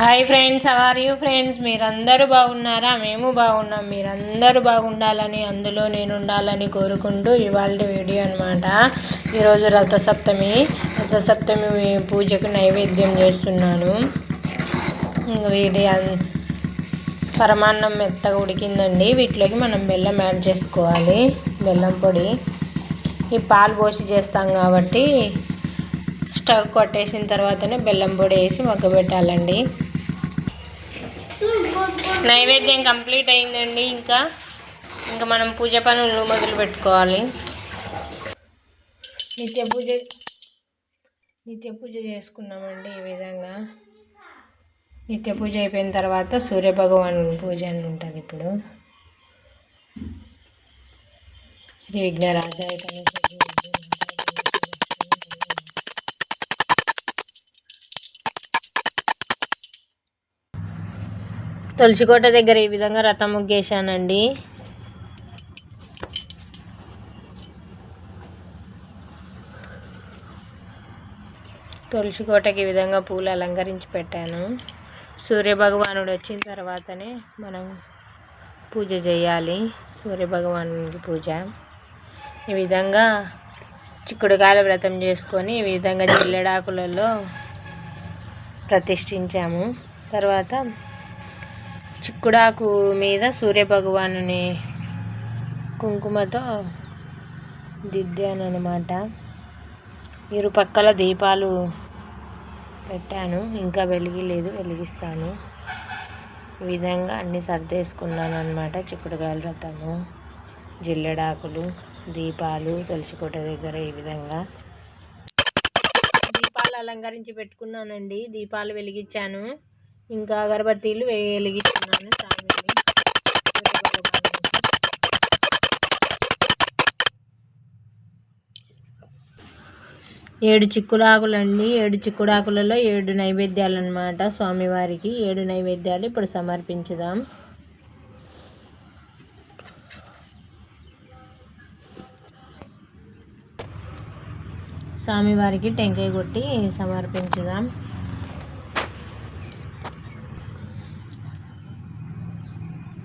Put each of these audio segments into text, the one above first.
Hi friends are you friends మీరందరూ బాగున్నారా? మేము బాగున్నాం. మీరందరూ బాగుండాలని అందులో నేను ఉండాలని కోరుకుంటూ ఇవాళ వీడియో అనమాట ఈరోజు రథసప్తమి. రథసప్తమి పూజకు నైవేద్యం చేస్తున్నాను. వీడి పరమాన్నం మెత్తగా ఉడికిందండి. వీటిలోకి మనం బెల్లం యాడ్ చేసుకోవాలి. బెల్లం పొడి. ఈ పాలు పోసి చేస్తాం కాబట్టి స్టవ్ కొట్టేసిన తర్వాతనే బెల్లం పొడి వేసి మగ్గబెట్టాలండి. నైవేద్యం కంప్లీట్ అయిందండి ఇంకా. ఇంకా మనం పూజ పనులు మొదలు పెట్టుకోవాలి. నిత్య పూజ నిత్య పూజ చేసుకున్నామండి ఈ విధంగా. నిత్య పూజ అయిపోయిన తర్వాత సూర్యభగవాను పూజ అని ఉంటుంది ఇప్పుడు. శ్రీ విఘ్నరాజాయ తులసికోట దగ్గర ఈ విధంగా రథం ముగ్గేశానండి. తులసికోటకి ఈ విధంగా పూలు అలంకరించి పెట్టాను. సూర్యభగవానుడు వచ్చిన తర్వాతనే మనం పూజ చేయాలి. సూర్యభగవానుడికి పూజ. ఈ విధంగా చిక్కుడుకాయల వ్రతం చేసుకొని ఈ విధంగా జిల్లెడాకులలో ప్రతిష్ఠించాము. తర్వాత చిక్కుడాకు మీద సూర్యభగవానుని కుంకుమతో దిద్దాను అనమాట ఇరుపక్కల దీపాలు పెట్టాను. ఇంకా వెలిగిలేదు. వెలిగిస్తాను. ఈ విధంగా అన్నీ సర్దేసుకున్నాను అనమాట చిక్కుడుకాయల రథము జిల్లెడాకులు దీపాలు తులసికోట దగ్గర ఈ విధంగా. దీపాలు అలంకరించి పెట్టుకున్నానండి. దీపాలు వెలిగించాను. ఇంకా అగరబత్తీలు వెలిగిస్తున్నాను స్వామిని ఏడు చిక్కుడాకులండి. ఏడు చిక్కుడాకులలో ఏడు నైవేద్యాలు అనమాట స్వామివారికి. ఏడు నైవేద్యాలు ఇప్పుడు సమర్పించుదాం. స్వామివారికి టెంకాయ కొట్టి సమర్పించుదాం.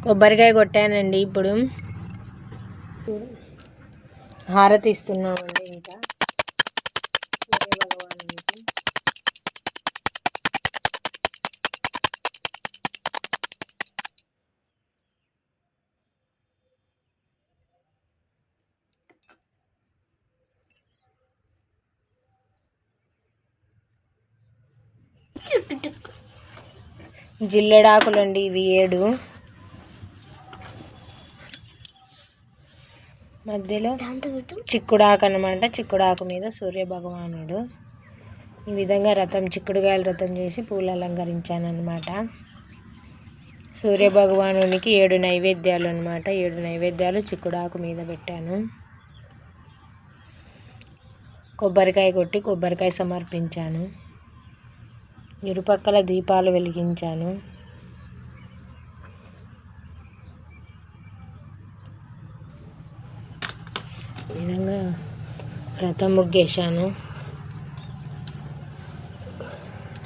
కొబ్బరికాయ కొట్టానండి ఇప్పుడు. హారతి ఇస్తున్నామండి ఇంకా. జిల్లెడాకులండి ఇవి ఏడు. మధ్యలో చిక్కుడాకు అనమాట చిక్కుడాకు మీద సూర్య భగవానుడు ఈ విధంగా రథం చిక్కుడుగాయల రథం చేసి పూలు అలంకరించాను అనమాట సూర్య భగవానునికి ఏడు నైవేద్యాలు అనమాట ఏడు నైవేద్యాలు చిక్కుడాకు మీద పెట్టాను. కొబ్బరికాయ కొట్టి కొబ్బరికాయ సమర్పించాను. ఇరుపక్కల దీపాలు వెలిగించాను. విధంగా రథం ముగ్గేశాను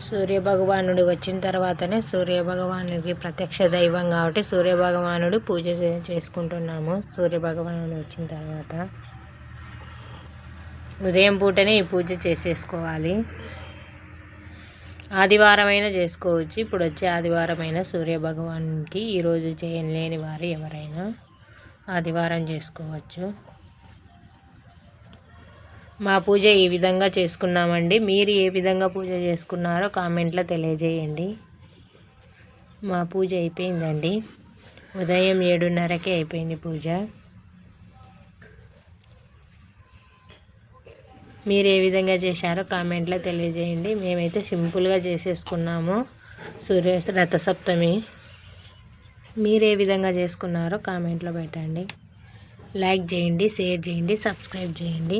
సూర్యభగవానుడు వచ్చిన తర్వాతనే సూర్యభగవానుడికి ప్రత్యక్ష దైవం కాబట్టి సూర్యభగవానుడు పూజ చేసుకుంటున్నాము. సూర్యభగవానుడు వచ్చిన తర్వాత ఉదయం పూటనే ఈ పూజ చేసేసుకోవాలి. ఆదివారమైనా చేసుకోవచ్చు. ఇప్పుడు వచ్చే ఆదివారమైన సూర్యభగవానికి ఈరోజు చేయలేని వారు ఎవరైనా ఆదివారం చేసుకోవచ్చు. మా పూజ ఈ విధంగా చేసుకున్నామండి? మీరు ఏ విధంగా పూజ చేసుకున్నారో కామెంట్లో తెలియజేయండి. మా పూజ అయిపోయిందండి. ఉదయం ఏడున్నరకే అయిపోయింది పూజ. మీరు ఏ విధంగా చేశారో కామెంట్లో తెలియజేయండి. మేమైతే సింపుల్గా చేసేసుకున్నాము. సూర్య రథసప్తమి. మీరు ఏ విధంగా చేసుకున్నారో కామెంట్లో పెట్టండి. లైక్ చేయండి షేర్ చేయండి సబ్స్క్రైబ్ చేయండి.